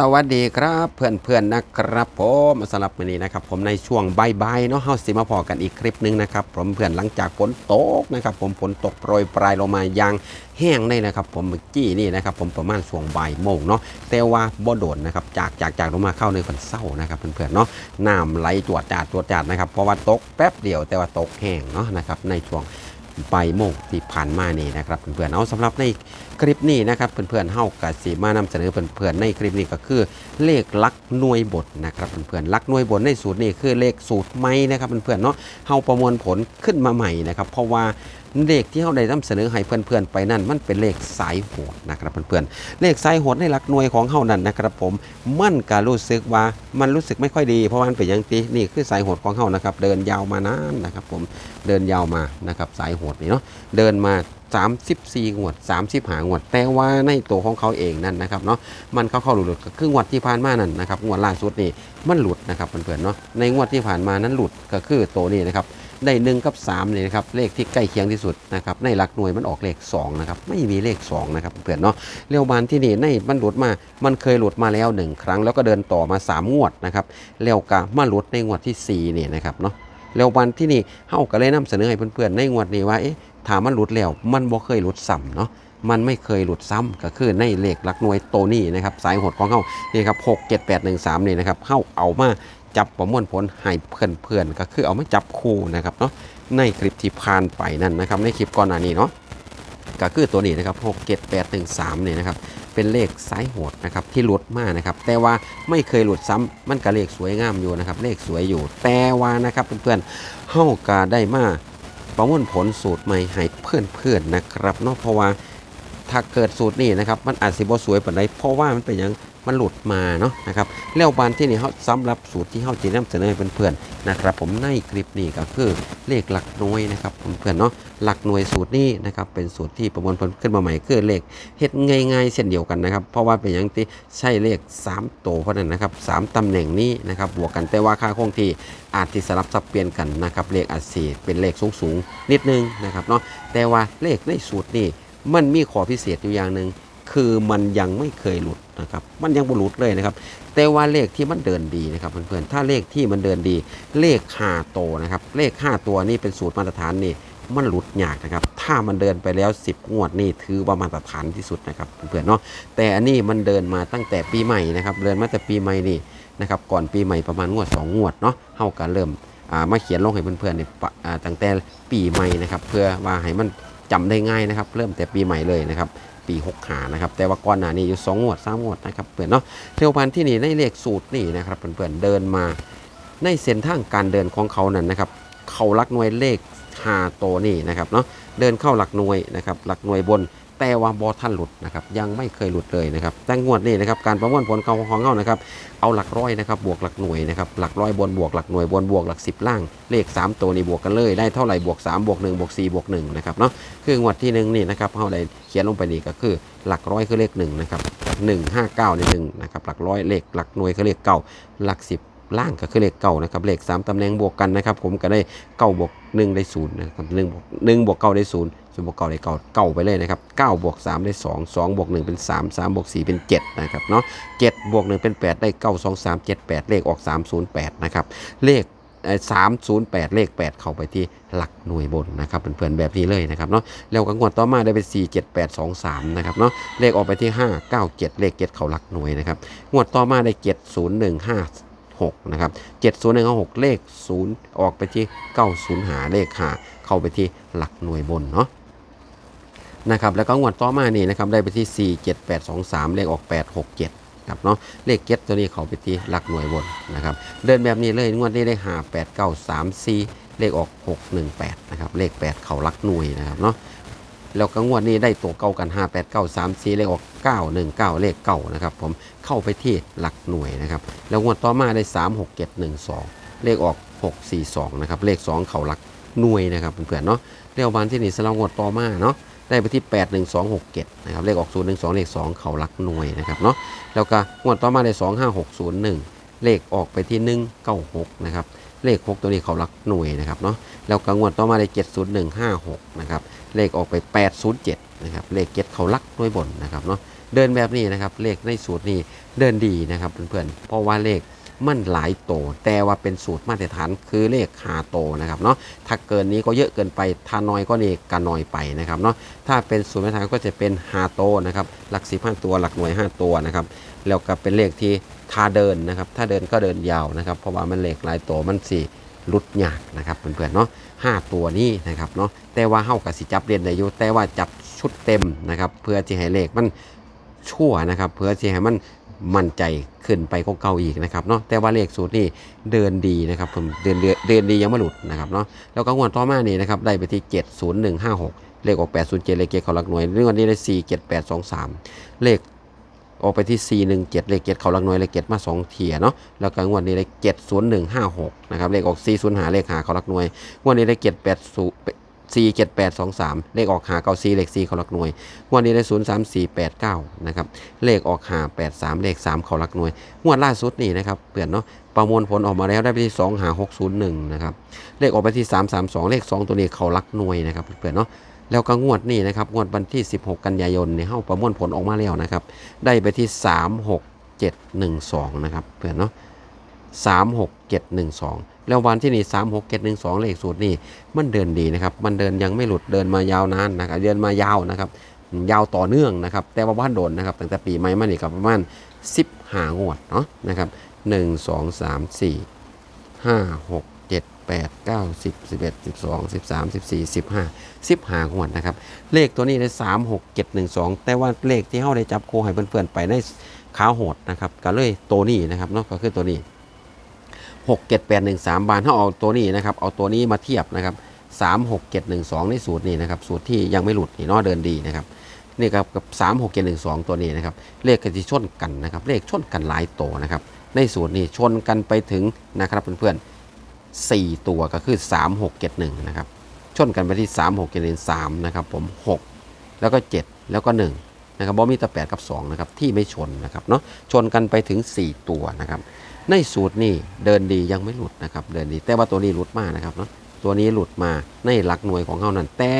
สวัสดีครับเพื่อนๆนะครับผมสำหรับวันนี้นะครับ ผมในช่วงบ่ายๆเนาะเฮาสิมาพอกันอีกคลิปหนึงนะครับผมเพื่อนหลังจากฝนตกนะครับ ผมฝนตกโปรยปลายลงมาอย่างแห้งได้นะครับ ผมเมื่อกี้นี่นะครับ ผมประมาณช่วงบ่ายโมงเนาะแต่ว่าบ่โดนนะครับจากจากจากลงมาเข้าในคนเศร้านะครับเพื่อนๆเนาะน้ำไหลตรวจจาดตรวจจาดนะครับเพราะว่าตกแป๊บเดียวแต่ว่าตกแห้งเนาะนะครับในช่วงใบโมงที่ผ่านมานี่นะครับเพื่อนๆเอาสำหรับในคลิปนี้นะครับเพื่อนๆเฮากะสิมานำเสนอเพื่อนๆในคลิปนี้ก็คือเลขลักหน่วยบทนะครับเพื่อนๆลักหน่วยบทในสูตรนี้คือเลขสูตรใหม่นะครับเพื่อนๆเนาะเฮาประมวลผลขึ้นมาใหม่นะครับเพราะว่าเลขที่เฮาได้นำเสนอให้เพื่อนๆไปนั่นมันเป็นเลขสายโหดนะครับเพื่อนๆเลขสายโหดในหลักหน่วยของเฮานั่นนะครับผมมันก็รู้สึกว่ามันรู้สึกไม่ค่อยดีเพราะมันเป็นอย่างที่นี่คือสายโหดของเฮานะครับเดินยาวมานานนะครับผมเดินยาวมานะครับสายโหดนี่เนาะเดินมา 34งวด 35งวด แต่ว่าในตัวของเขาเองนั่นนะครับเนาะมันเข้าเข้าหลุดก็คืองวดที่ผ่านมานั่นนะครับงวดล่าสุดนี่มันหลุดนะครับเพื่อนๆเนาะในงวดที่ผ่านมานั้นหลุดก็คือตัวนี้นะครับได้1กับ3นี่นะครับเลขที่ใกล้เคียงที่สุดนะครับในหลักหน่วยมันออกเลข2นะครับไม่มีเลข2นะครับเพื่อนเนาะเรียวบานที่นี่ในมันหลุดมา มันเคยหลุดมาแล้ว 1 ครั้ง แล้วก็เดินต่อมา 3 งวดนะครับแล้วก็มาหลุดในงวดที่4นี่นะครับเนาะแล้ววันที่นี่เฮาก็เลยนำเสนอให้เพื่อนๆในงวดนี้ว่าเอ๊ะ ถ้ามันหลุดแล้วมันบ่เคยหลุดซ้ำเนาะมันไม่เคยหลุดซ้ำก็คือในเลขหลักหน่วยโตนี้นะครับสายโหดของเฮานี่ครับ6 7 8 1 3นี่นะครับเฮาเอามาจับประมวลผลให้เพื่อนๆก็คือเอามาจับคู่นะครับเนาะในคลิปที่ผ่านไปนั่นนะครับในคลิปก่อนหน้านี้เนาะก็คือตัวนี้นะครับ6 7 8 1 3นี่นะครับเป็นเลขสายโหดนะครับที่หลุดมากนะครับแต่ว่าไม่เคยหลุดซ้ำมันก็เลขสวยงามอยู่นะครับเลขสวยอยู่แต่ว่านะครับเพื่อนๆเฮาก็ได้มา ประมวลผลสูตรใหม่ให้เพื่อนๆนะครับเนาะเพราะว่าถ้าเกิดสูตรนี้นะครับ มันอาจสิบ่สวยปานใดเพราะว่ามันเป็นอย่าง มันหลุดมาเนาะนะครับแล้วบานที่นี่เฮาสำหรับสูตรที่เฮาสินำเสนอให้เพื่อนๆนะครับ ผมในคลิปนี้ก็คือเลขหลักหน่วยนะครับเพื่อนๆเนาะหลักหน่วยสูตรนี้นะครับเป็นสูตรที่ประมวลผลขึ้นมาใหม่คือเลขเฮ็ดง่ายๆเช่นเดียวกันนะครับ เพราะว่าเป็นหยังที่ใช่เลข3ตัวเพราะนั้นนะครับสามตำแหน่งนี้นะครับบวกกันแต่ว่าค่าคงที่อาจที่สลับสับเปลี่ยนกันนะครับเลขอาจสีเป็นเลขสูงสูงๆนิดนึงนะครับเนาะแต่ว่าเลขในสูตรนี่มันมีข้อพิเศษอยู่อย่างหนึ่ง คือมันยังไม่เคยหลุดนะครับ มันยังบ่หลุดเลยนะครับ แต่ว่าเลขที่มันเดินดีนะครับเพื่อนๆ ถ้าเลขที่มันเดินดี เลข5โตวนะครับ เลข5ตัวนี่เป็นสูตรมาตรฐานนี่มันหลุดยากนะครับ ถ้ามันเดินไปแล้ว 10 งวดนี่ถือว่ามาตรฐานที่สุดนะครับเพื่อนๆเนาะ แต่อันนี้มันเดินมาตั้งแต่ปีใหม่นะครับ เดินมาแต่ปีใหม่นี่นะครับ ก่อนปีใหม่ประมาณงวด 2 งวดเนาะเฮาก็เริ่มอ่ามาเขียนลงให้เพื่อนๆเนี่ยตั้งแต่ปีใหม่นะครับ เพื่อว่าให้มันจำได้ง่ายนะครับ เริ่มแต่ปีใหม่เลยนะครับ ปี6หานะครับแต่ว่าก่อนหน้านี้อยู่2งวด3งวดนะครับเพื่อนเนาะเทวพันธ์ที่นี่ในเลขสูตรนี่นะครับเพื่อนๆเดินมาในเส้นทางการเดินของเขานั่นนะครับเขาลักหน่วยเลข5โตวนี่นะครับเนาะเดินเข้าหลักหน่วยนะครับหลักหน่วยบน แต่ว่าบอท่านหลุดนะครับยังไม่เคยหลุดเลยนะครับแต่งวดนี้นะครับการประมวลผลของของเขานะครับเอาหลักร้อยนะครับบวกหลักหน่วยนะครับหลักร้อยบนบวกหลักหน่วยบนบวกหลักสิบล่าง เลข 3 ตัวนี้บวกกันเลยได้เท่าไหร่บวก3บวก1บวก4บวก1นะครับเนาะคืองวดที่หนึ่งนี่นะครับเขาได้เขียนลงไปนี่ก็คือหลักร้อยคือเลข1นะครับ1 5 9ในหนึ่งนะครับหลักร้อยเลขหลักหน่วยคือเลขเก้าหลักสิบ ล่างก็คือเลขเก้านะครับเลข3ตำแหน่งบวกกันนะครับผมก็ได้เก้าบวก1ได้ศูนย์นะครับหนึ่งบวกหนึ่งบวกเก้าได้ศูนย์ศูนย์บวกเก้าได้เก้าเก้าไปเลยนะครับเก้าบวกสามได้สองสองบวกหนึ่งเป็นสามสามบวกสี่เป็นเจ็ดนะครับเนาะ7บวก1เป็น8ได้9 2 3 7 8เจ็ดแปดเลขออก308นย์แปดนะครับเลขสามศูนย์แปดเลข8เข้าไปที่หลักหน่วยบนนะครับเพื่อนๆแบบนี้เลยนะครับเนาะแล้วก็งวดต่อมาได้เป็น4 7 8 2 3นะครับเนาะเลขออกไปที่5 9 7เก้าเจ็ดเลข7เข้าหลักหน่วยนะครับงวดต่อมาได้7 0 1 5 6นะครับ7 0 1 5 6 เลข 0 ออกไปที่ 9 0หาเลขหาเข้าไปที่หลักหน่วยบนเนาะนะครับแล้วก็งวดต่อมานี่นะครับได้ไปที่ 4 7 8 2 3 เลขออก 8 6 7ครับเนาะเลขเจ็ดตัวนี้เขาไปที่หลักหน่วยบนนะครับเดินแบบนี้เลยงวดนี้ได้หา8 9 3 4เลขออก6 1 8นะครับเลข8เขาลักหน่วยนะครับเนาะ แล้วก็งวดนี้ได้ตัวเก่ากัน 5 8 9 3 4เลขออก 9 1 9 เลขเก่านะครับผมเข้าไปที่หลักหน่วยนะครับแล้วงวดต่อมาได้ 3 6 7 1 2 เลขออก 6 4 2นะครับเลข 2 เข่าหลักหน่วยนะครับเพื่อนๆเนาะเรียววันที่นี่สำหรับงวดต่อมาเนาะได้ไปที่ 8 1 2 6 7นะครับเลขออก 0 1 2 เลข 2 เข่าหลักหน่วยนะครับเนาะแล้วก็งวดต่อมาได้ 2 5 6 0 1 เลขออกไปที่ 1 9 6นะครับเลข 6 ตัวนี้เขาหลักหน่วยนะครับเนาะแล้วก็งวดต่อมาได้ 7 0 1 5 6นะครับ เลขออกไป 8 0 7 นะครับ เลข7เขาลักหน่วยบนนะครับเนาะ เดินแบบนี้นะครับ เลขในสูตรนี้เดินดีนะครับเพื่อนๆ เพราะว่าเลขมันหลายโต แต่ว่าเป็นสูตรมาตรฐานคือเลขหาโตนะครับเนาะ ถ้าเกินนี้ก็เยอะเกินไป ถ้าน้อยก็นี่ก็น้อยไปนะครับเนาะ ถ้าเป็นสูตรมาตรฐานก็จะเป็นหาโตนะครับ หลักสิบห้าตัว หลักหน่วย 5 ตัวนะครับ แล้วก็เป็นเลขที่ถ้าเดินนะครับ ถ้าเดินก็เดินยาวนะครับ เพราะว่ามันเลขหลายโตมันสี่ ลุดยากนะครับเพื่อนๆเนาะห้าตัวนี้นะครับเนาะแต่ว่าเฮากับสิจับเรียนได้อยู่แต่ว่าจับชุดเต็มนะครับเพื่อจะให้เลขมันชั่วนะครับเพื่อที่ให้มันมั่นใจขึ้นไปก็เก่าอีกนะครับเนาะแต่ว่าเลขสูตรนี่เดินดีนะครับผมเดินเดินเดินดียังไม่หลุดนะครับเนาะแล้วก็งวดต่อมานี่นะครับได้ไปที่ 70156 เลขออก 807 เลขเกตเขาหลักหน่วยเรื่องวันนี้ได้ 47823 เลข ออกไปที่ 417 เลขเกตเขาลักหน่วยเลขเกตมา2เทียเนาะแล้วก็งวดนี้ได้70156นะครับเลขออก405เลขหาเขาลักหน่วยงวดนี้ได้780 4 7 8 2 3เลขออกหาเก้าซีเลข4เขาลักหน่วยงวดนี้ได้0 3 4 8 9นะครับเลขออกหา8 3เลข3เขาลักหน่วยงวดล่าสุดนี่นะครับเปลี่ยนเนาะประมวลผลออกมาแล้วได้ไปที่2หา6 0 1นะครับเลขออกไปที่3 3 2เลข2ตัวนี้เขาลักหน่วยนะครับเปลี่ยนเนาะ แล้วก็งวดนี้นะครับงวดวันที่ 16 กันยายนเนี่ยเฮาประมวลผลออกมาแล้วนะครับ ได้ไปที่ 3 6 7 1 2 นะครับเปลี่ยนเนาะ3 6 7 1 2 แล้ววันที่นี่3 6 7 1 2 เลขสูตรนี่มันเดินดีนะครับ มันเดินยังไม่หลุดเดินมายาวนานนะครับเดินมายาวนะครับ ยาวต่อเนื่องนะครับ แต่ว่าบ้านโดนนะครับตั้งแต่ปีใหม่มานี่กับประมาณ10หางวดเนาะนะครับ1 2 3 4 5 6 8 9 10 11 12 13 14 15 10หางวดนะครับ เลขตัวนี้ได้3 6 7 1 2 แต่ว่าเลขที่เข้าได้จับโคให้เพื่อนๆไปในขาโหดนะครับก็เลยตัวนี้นะครับเนาะก็คือตัวนี้ 6 7 8 1 3 บานถ้าเอาตัวนี้นะครับเอาตัวนี้มาเทียบนะครับ3 6 7 1 2 ในสูตรนี้นะครับสูตรที่ยังไม่หลุดนี่เนอเดินดีนะครับนี่ครับกับ 3 6 7 1 2 ตัวนี้นะครับเลขกันที่ชนกันนะครับเลขชนกันหลายตัวนะครับในสูตรนี้ชนกันไปถึงนะครับเพื่อนๆ 4 ตัวก็คือ 3 6 7 1 นะครับ ชนกันไปที่ 3 6 7 1 3 นะครับผม 6 แล้วก็ 7 แล้วก็ 1 นะครับบอมีแต่8กับ 2 นะครับ ที่ไม่ชนนะครับเนาะชนกันไปถึง 4 ตัวนะครับ ในสูตรนี่เดินดียังไม่หลุดนะครับ เดินดีแต่ว่าตัวนี้หลุดมากนะครับเนาะตัวนี้หลุดมาในหลักหน่วยของเขานั่นแต่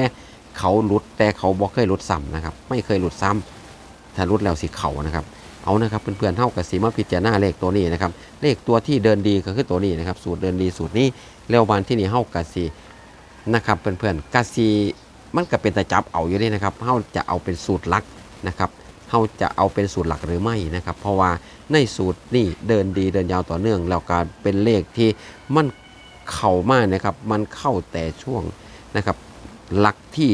เขาหลุดแต่เขาบอกเคยหลุดซ้ำนะครับ ไม่เคยหลุดซ้ำถ้าหลุดแล้วสิเขานะครับ เอานะครับเพื่อนๆเท่ากับสีมาพิจารณาเลขตัวนี้นะครับเลขตัวที่เดินดีก็คือตัวนี้นะครับสูตรเดินดีสูตรนี้แล้ววันที่นี่เท่ากับสีนะครับเพื่อนๆกาซีมันก็เป็นตะจับเอาอยู่นี่นะครับเท่าจะเอาเป็นสูตรหลักนะครับเขาจะเอาเป็นสูตรหลักหรือไม่นะครับ เพราะว่าในสูตรนี่เดินดีเดินยาวต่อเนื่อง แล้วการเป็นเลขที่มันเข้ามากนะครับ มันเข้าแต่ช่วงนะครับหลักที่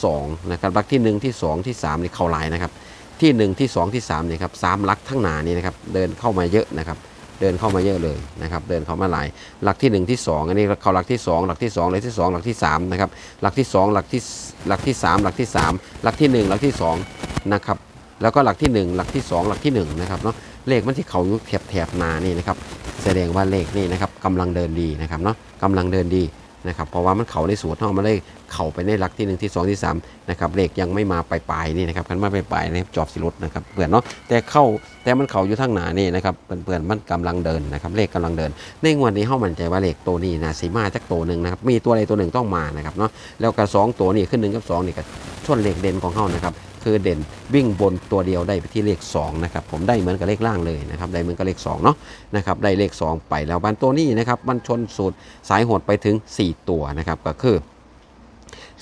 2นะครับหลักที่ 1 ที่ 2 ที่3นี่เข้าหลายนะครับ ที่ 1 ที่ 2 ที่3นี่ยครับสามหลักทั้งหนานี่นะครับเดินเข้ามาเยอะนะครับเดินเข้ามาเยอะเลยนะครับเดินเข้ามาหลายหลักที่ 1 ที่ 2 อันนี้เขาหลักที่ 2 หลักที่ 2 หลักที่ 2 หลักที่3นะครับหลักที่ 2 หลักที่หลักที่ 3 หลักที่ 3 หลักที่ 1 หลักที่2นะครับแล้วก็หลักที่ 1 หลักที่ 2 หลักที่1นะครับเนาะเลขมันที่เขาอยู่แถบแถบนานี่นะครับแสดงว่าเลขนี่นะครับกำลังเดินดีนะครับเนาะกำลังเดินดี นะครับเพราะว่ามันเข่าในสูตรเนามันเลยเข่าไปในหลักที่ 1 ที่ 2 ที่3นะครับเลขยังไม่มาปลายๆนี่นะครับคันมาปลายๆนะครับจอบสิรุดนะครับเพื่อนเนาะแต่เข้าแต่มันเข่าอยู่ทางหนานี่นะครับเพื่อนๆมันกำลังเดินนะครับเลขกำลังเดิน ในงวดนี้เข้ามั่นใจว่าเลขตัวนี้นะสีมาจากตัวหนึ่งนะครับมีตัวใดตัวหนึ่งต้องมานะครับเนาะแล้วก็สองตัวนี่ขึ้นหนึ่งกับสองนี่ก็ชนเลขเด่นของเขานะครับ คือเด่นวิ่งบนตัวเดียวได้ไปที่เลข2นะครับผมได้เหมือนกับเลขล่างเลยนะครับได้เหมือนกับเลข2เนาะนะครับได้เลข 2 ไปแล้วบันตัวนี้นะครับมันชนสูตรสายโหดไปถึง 4 ตัวนะครับก็คือ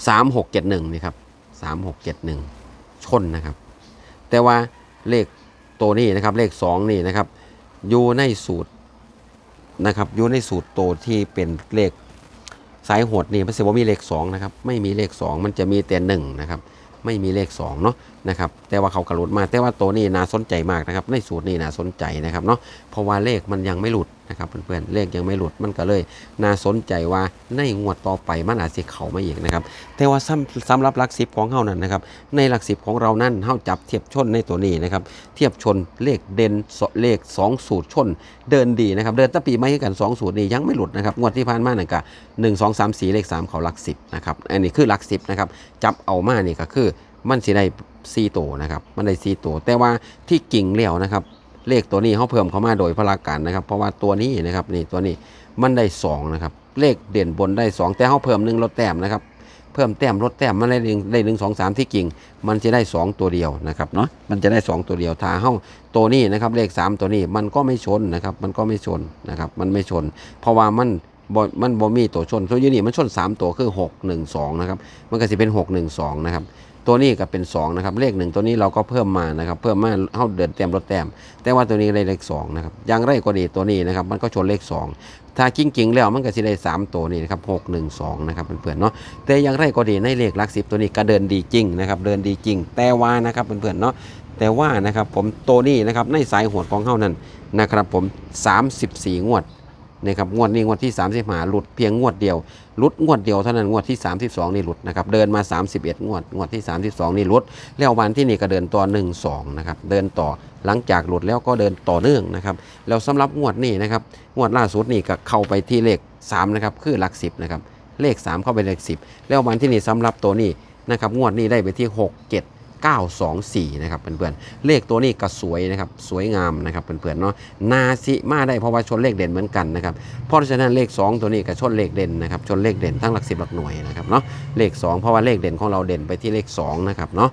3 6 7 1นี่ครับ3 6 7 1 ชนนะครับ แต่ว่าเลขตัวนี้นะครับเลข 2 นี่นะครับอยู่ในสูตรนะครับอยู่ในสูตรตัวที่เป็นเลขสายโหดนี่มันจะว่ามีเลข2นะครับไม่มีเลข 2 มันจะมีแต่1นะครับ ไม่มีเลข2เนาะนะครับแต่ว่าเขากระโดดมาแต่ว่าตัวนี้น่าสนใจมากนะครับในสูตรนี้น่าสนใจนะครับเนาะเพราะว่าเลขมันยังไม่หลุด นะครับเพื่อนๆเลขยังไม่หลุดมันก็เลย น่าสนใจว่าในงวดต่อไปมันอาจจะเข้ามาอีกนะครับแต่ว่าสำหรับหลักสิบของเฮานั้นนะครับในหลักสิบของเรานั้นเฮาจับเทียบชนในตัวนี้นะครับเทียบชนเลขเด่นเลข 2 สูตรชน เดินดีนะครับเดินตั้งปีไม่ให้กัน 2 สูตรนี้ยังไม่หลุดนะครับงวดที่ผ่านมานั่นก็หนึ่งสองสามสี่เลขสามเขาหลักสิบนะครับอันนี้คือหลักสิบนะครับจับเอามานี่ก็คือมันสิได้ซีโตวนะครับมันได้ซีโตวแต่ว่าที่กิ่งแล้วนะครับ เลขตัวนี้เขาเพิ่มเข้ามาโดยพลาการนะครับ เพราะว่าตัวนี้นะครับนี่ตัวนี้มันได้2นะครับเลขเด่นบนได้ 2 แต่เขาเพิ่มหนึ่งลดแต้มนะครับเพิ่มแต้มลดแต้มมาได้หนึ่งได้หนึ่งสองสามที่กิ่ง มันจะได้ 2 ตัวเดียวนะครับเนาะมันจะได้ 2 ตัวเดียวถ้าเฮ้าตัวนี้นะครับเลข 3 ตัวนี้มันก็ไม่ชนนะครับมันก็ไม่ชนนะครับมันไม่ชน เพราะว่ามันบ่มันบ่มีตัวชนตัวยูนี่มันชน 3 ตัวคือ 6 1 2นะครับมันก็จะเป็น 6 1 2นะครับ ตัวนี้ก็เป็น2นะครับเลขหนึ่งตัวนี้เราก็เพิ่มมานะครับเพิ่มมาเฮ้าเดินแต้มลดแต้มแต่ว่าตัวนี้ได้เลข2นะครับย่างไรก็ดีตัวนี้นะครับมันก็ชนเลข 2 ถ้าจริงๆแล้วมันก็จะได้3ตัวนี่นะครับ6 1 2นะครับเพื่อนๆเนาะแต่ย่างไรก็ดีในเลขหลักสิบตัวนี้ก็เดินดีจริงนะครับเดินดีจริง แต่ว่านะครับเพื่อนๆเนาะแต่ว่านะครับผมตัวนี้นะครับในสายหัวของเขานั้นนะครับผม 34 งวด นะครับงวดนี้งวดที่30หาหลุดเพียงงวดเดียวหลุดงวดเดียวเท่านั้นงวดที่ 32 นี่หลุดนะครับเดินมา 31 งวดงวดที่ 32 นี่หลุด แล้ววันที่นี่ก็เดินต่อ1 2นะครับเดินต่อหลังจากหลุดแล้วก็เดินต่อเนื่องนะครับแล้วสำหรับงวดนี้นะครับงวดล่าสุดนี่ก็เข้าไปที่เลข3นะครับคือหลัก 10นะครับเลข 3 เข้าไปเลข 10 แล้ววันที่นี่สำหรับตัวนี้นะครับงวดนี้ได้ไปที่ 6 7 9 2 4 นะครับเพื่อนๆ เลขตัวนี้ก็สวยนะครับ สวยงามนะครับเพื่อนๆเนาะ นาซิมาได้เพราะว่าชนเลขเด่นเหมือนกันนะครับ เพราะฉะนั้นเลข 2 ตัวนี้ก็ชนเลขเด่นนะครับ ชนเลขเด่นทั้งหลักสิบหลักหน่วยนะครับเนาะ เลข 2 เพราะว่าเลขเด่นของเราเด่นไปที่เลข2นะครับเนาะ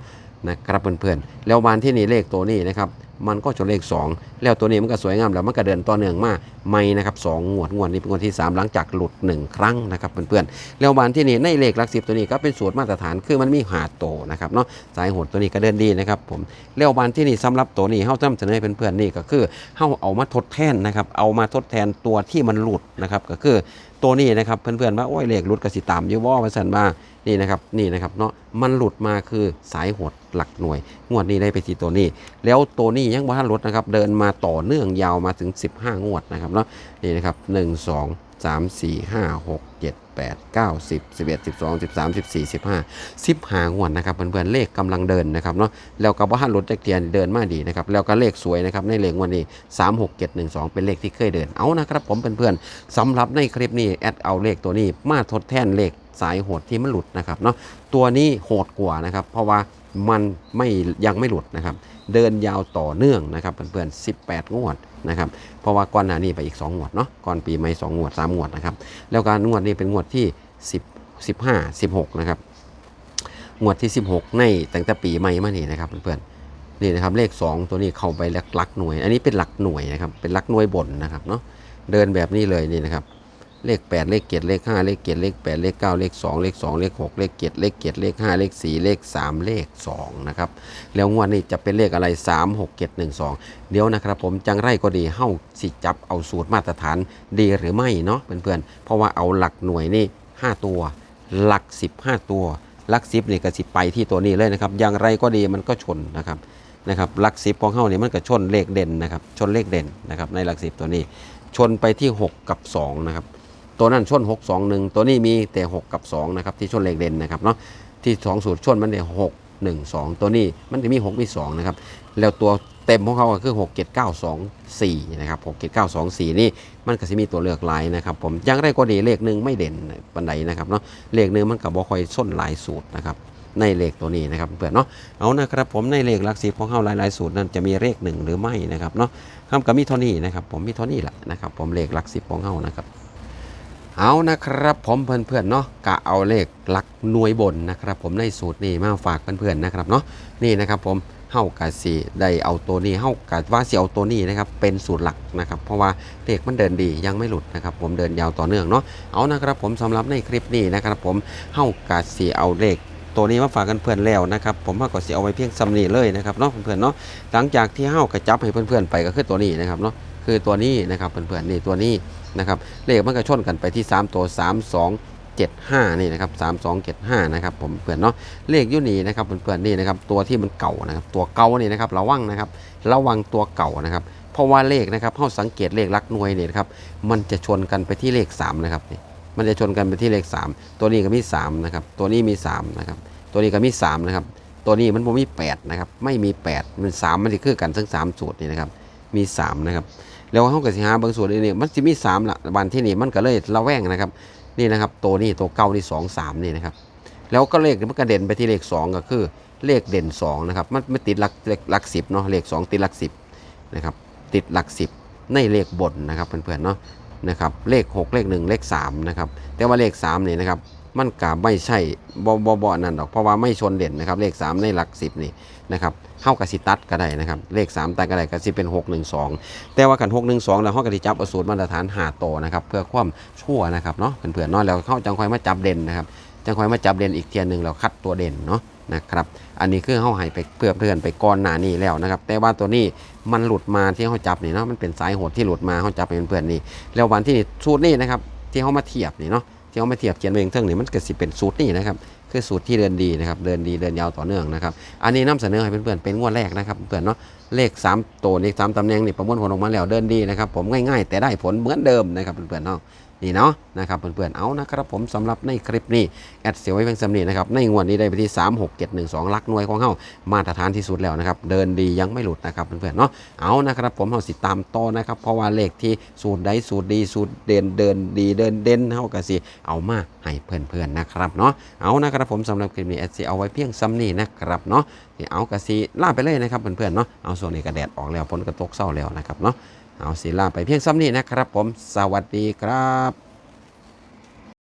นะครับเพื่อนๆ แล้ววันที่นี่เลขตัวนี้นะครับ มันก็ชนเลข 2 แล้วตัวนี้มันก็สวยงามแล้วมันก็เดินต่อเนื่องมาไม่นะครับสองงวดงวดนี้เป็นงวดที่ 3 หลังจากหลุด 1 ครั้งนะครับเพื่อนๆแล้ววันที่นี่ในเลขหลักสิบตัวนี้ก็เป็นสูตรมาตรฐานคือมันมีหาโตนะครับเนาะสายหดตัวนี้ก็เดินดีนะครับผมแล้ววันที่นี่สำหรับตัวนี้เฮาจำเสนอให้เพื่อนๆนี่ก็คือเฮาเอามาทดแทนนะครับเอามาทดแทนตัวที่มันหลุดนะครับก็คือตัวนี้นะครับเพื่อนๆว่าโอ้ยเลขหลุดกสิตามยู่บ่ว่าซั่นว่านี่นะครับนี่นะครับเนาะมันหลุดมาคือสายหดหลักหน่วย งวดนี้ได้ไปที่ตัวนี้ แล้วตัวนี้ยังบ่ทันลดนะครับ เดินมาต่อเนื่องยาวมาถึง 15 งวดนะครับเนาะนี่นะครับหนึ่งสองสามสี่ห้าหกเจ็ดแปดเก้าสิบสิบเอ็ดสิบสองสิบสามสิบสี่สิบห้าสิบหางวดนะครับเพื่อนๆเลขกำลังเดินนะครับเนาะแล้วก็บ้านรถจักรยนเดินมาดีนะครับแล้วก็เลขสวยนะครับในเลขวันนี้สามหกเจ็ดหนึ่งสองเป็นเลขที่เคยเดินเอานะครับผมเพื่อนๆสำหรับในคลิปนี้แอดเอาเลขตัวนี้มาทดแทนเลขสายโหดที่มันหลุดนะครับเนาะตัวนี้โหดกว่านะครับเพราะว่ามันไม่ยังไม่หลุดนะครับ เดินยาวต่อเนื่องนะครับเพื่อนๆ 18 งวดนะครับเพราะว่าก่อนหน้านี้ไปอีก 2 งวดเนาะก่อนปีใหม่2งวด 3 งวดนะครับ แล้วการงวดนี้เป็นงวดที่ 10 15 16 นะครับ งวดที่ 16 ในตั้งแต่ปีใหม่มานี่นะครับเพื่อนๆนี่นะครับเลข 2 ตัวนี้เข้าไปหลักหลักหน่วย อันนี้เป็นหลักหน่วยนะครับเป็นหลักหน่วยบนนะครับเนาะเดินแบบนี้เลยนี่นะครับ เลข 8 เลขเกียรเลข 5 เลขเกียรเลข 8 เลข 9 เลข 2 เลข 2 เลข 6 เลขเกียรเลขเกียรเลข 5 เลข 4 เลข 3 เลข 2 นะครับ แล้วงวดนี้จะเป็นเลขอะไร 3 6 7 1 2 เดี๋ยวนะครับผมจังไรก็ดีเฮ้าสิจับเอาสูตรมาตรฐานดีหรือไม่เนาะเพื่อนๆ เพราะว่าเอาหลักหน่วยนี่ 5 ตัว หลัก 15 ตัวหลัก10นี่ก็สิไปที่ตัวนี้เลยนะครับ อย่างไรก็ดีมันก็ชนนะครับนะครับหลัก10ของเฮ้านี่มันก็ชนเลขเด่นนะครับชนเลขเด่นนะครับในหลัก10ตัวนี้ ชนไปที่ 6 กับ2นะครับ ตัวนั้นชน 6 2 1 ตัวนี้มีแต่ 6 กับ 2 นะครับ ที่ชนเลขเด่นนะครับเนาะที่ 2 สูตรชนมันได้6 1 2 ตัวนี้มันจะมี 6 มี 2 นะครับ แล้วตัวเต็มของเขาก็คือ 6 7 9 2 4 นะครับ 6 7 9 2 4 นี่มันก็จะมีตัวเลือกหลายนะครับ ผมย่างไรก็ดีเลขหนึ่งไม่เด่นปันใดนะครับเนาะเลขหนึ่งมันกับบ่ค่อยส้นหลายสูตรนะครับในเลขตัวนี้นะครับเพื่อนเนาะเอานะครับผมในเลขลักสิบของเขาหลายๆสูตรนั้นจะมีเลขหนึ่งหรือไม่นะครับเนาะคำกับมีเท่านี้นะครับ ผมมีเท่านี้แหละนะครับ ผมเลขลักสิบของเขานะครับ เอานะครับผมเพื่อนๆเนาะกะเอาเลขหลักหน่วยบนนะครับ ผมในสูตรนี้มาฝากเพื่อนๆนะครับเนาะนี่นะครับผมเฮากะสิได้เอาตัวนี้เฮากะว่าสิเอาตัวนี้นะครับเป็นสูตรหลักนะครับ เพราะว่าเลขมันเดินดียังไม่หลุดนะครับ ผมเดินยาวต่อเนื่องเนาะเอานะครับ ผมสำหรับในคลิปนี้นะครับ ผมเฮากะสิเอาเลขตัวนี้มาฝากกันเพื่อนแล้วนะครับ ผมว่าก็สิเอาไว้เพียงซ้ำนี้เลยนะครับเนาะเพื่อนๆเนาะหลังจากที่เฮากระจับให้เพื่อนๆไปก็คือตัวนี้นะครับเนาะคือตัวนี้นะครับเพื่อนๆนี่ตัวนี้ นะครับเลขมันก็ชนกันไปที่ 3 ตัว 3 2 7 5 นี่นะครับ 3 2 7 5 นะครับผมเพื่อนเนาะเลขยุนี่นะครับเพื่อนๆนี่นะครับตัวที่มันเก่านะครับตัวเก่านี่นะครับระวังนะครับระวังตัวเก่านะครับเพราะว่าเลขนะครับเฮาสังเกตเลขลักหน่วยเนี่ยนะครับมันจะชนกันไปที่เลข 3 นะครับนี่มันจะชนกันไปที่เลข 3 ตัวนี้ก็มี3นะครับตัวนี้มี3นะครับตัวนี้ก็มี3นะครับตัวนี้มันบ่มี8นะครับไม่มี8มัน3มันจะคือกันทั้ง3สูตรนี่นะครับมี3นะครับ แล้วเฮาก็สิหาเบางสูตรนี่มันสิมี3ละวันที่นี่มันก็เลยระแวงนะครับนี่นะครับตัวนี้ตัวเก่านี่2 3นี่นะครับแล้วก็เลขมันกระเด็นไปที่เลข 2 ก็คือเลขเด่น2นะครับมันไม่ติดหลักเลขหลัก10เนาะเลข 2 ติดหลัก10นะครับติดหลัก 10 ในเลขบนนะครับเพื่อนๆเนาะนะครับเลข 6 เลข 1 เลข3นะครับแต่ว่าเลข3นี่นะครับ มันกาไม่ใช่บ่บ่บ่นั่นดอกเพราะว่าไม่ชนเด่นนะครับเลข 3 ในหลัก 10 นี่นะครับเข้ากับสิตัดก็ได้นะครับเลข 3ตัดก็ได้ก็สิเป็น 612 แต่ว่ากัน 612 แล้วเฮาก็สิจับอสูตรมาตรฐานหาโตนะครับเพื่อความชั่วนะครับเนาะเพื่อนๆเนาะแล้วเฮาจังค่อยมาจับเด่นนะครับจังค่อยมาจับเด่นอีกเทียนหนึงแล้วคัดตัวเด่นเนาะนะครับอันนี้คือเฮาให้ไปเพื่อเพื่อนไปก่อนหน้านี้แล้วนะครับแต่ว่าตัวนี้มันหลุดมาที่เฮาจับนี่เนาะมันเป็นสายโหดที่หลุดมาเฮาจับให้เพื่อนนี่แล้ววันที่นี่สูตรนี้นะครับที่เฮามาเทียบนี่เนาะ ที่เขามาเทียบเขียนเองเท่งนี่มันก็สิเป็นสูตรนี่นะครับคือสูตรที่เดินดีนะครับเดินดีเดินยาวต่อเนื่องนะครับอันนี้นำเสนอให้เพื่อนๆเป็นงวดแรกนะครับเพื่อนเนาะเลข3ตัวเลข3ตำแหน่งนี่ประมวลผลออกมาแล้วเดินดีนะครับผมง่ายๆ แต่ได้ผลเหมือนเดิมนะครับเพื่อนๆเนาะ นี่เนาะนะครับเพื่อนๆเอานะครับผมสำหรับในคลิปนี้แอดเสียไว้เพียงสำนีนะครับในงวดนี้ได้ไปที่ 3 6 7 1 2 ลักหน่วยของเฮามาตรฐานที่สุดแล้วนะครับเดินดียังไม่หลุดนะครับเพื่อนๆเนาะเอานะครับผมเฮาสิตามต่อนะครับเพราะว่าเลขที่สูตรใดสูตรดีสูตรเด่นเดินดีเดินเด่นเฮาก็สิเอามาให้เพื่อนๆนะครับเนาะเอานะครับผมสำหรับคลิปนี้แอดซีเอาไว้เพียงซ้ำนีนะครับเนาะที่เอากระสีล่าไปเลยนะครับเพื่อนๆเนาะเอาส่วนนี้กระแดดออกแล้วฝนก็ตกเศร้าแล้วนะครับเนาะ เอาศิลาไปเพียงซ้ำนี้นะครับผม สวัสดีครับ